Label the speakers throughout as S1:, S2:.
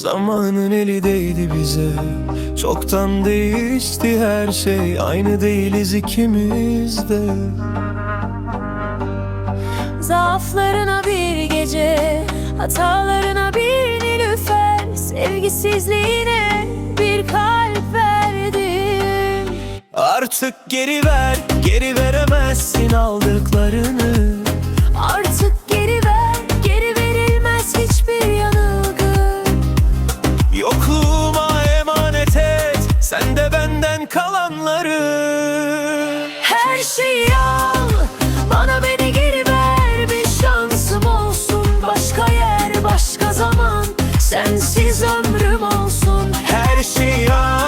S1: Zamanın eli değdi bize. Çoktan değişti her şey. Aynı değiliz ikimiz de.
S2: Zaaflarına bir gece Hatalarına bir nilüfer. Sevgisizliğine bir kalp verdim
S1: Artık geri ver Geri veremezsin aldıklarını kalanları
S2: Her şeyi al Bana beni geri ver. Bir şansım olsun Başka yer başka zaman. Sensiz ömrüm olsun.
S1: Her şeyi al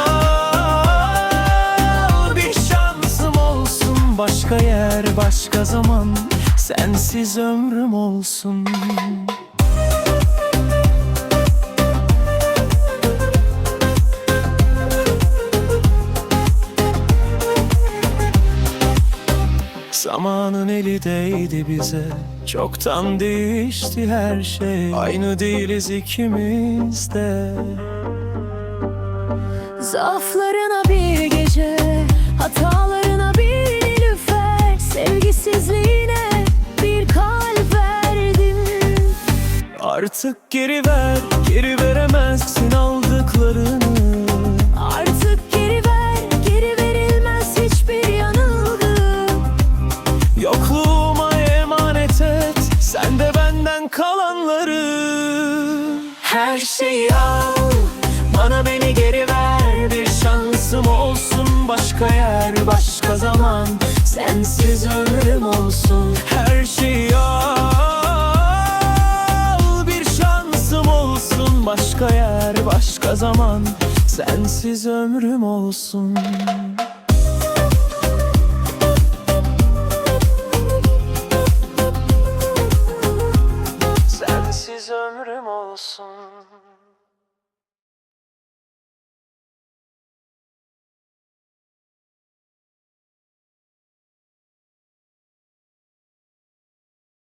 S1: Bir şansım olsun. Başka yer başka zaman. Sensiz ömrüm olsun Zamanın eli değdi bize. Çoktan değişti her şey. Aynı değiliz ikimiz de.
S2: Zaaflarına bir gece Hatalarına bir nilüfer Sevgisizliğine bir kalp verdim.
S1: Artık geri ver, geri veremezsin Her şeyi al, bana beni geri ver. Bir şansım olsun, başka yer, başka zaman.
S2: Sensiz ömrüm olsun.
S1: Her şeyi al, bir şansım olsun Başka yer, başka zaman. Sensiz ömrüm olsun ömrüm olsun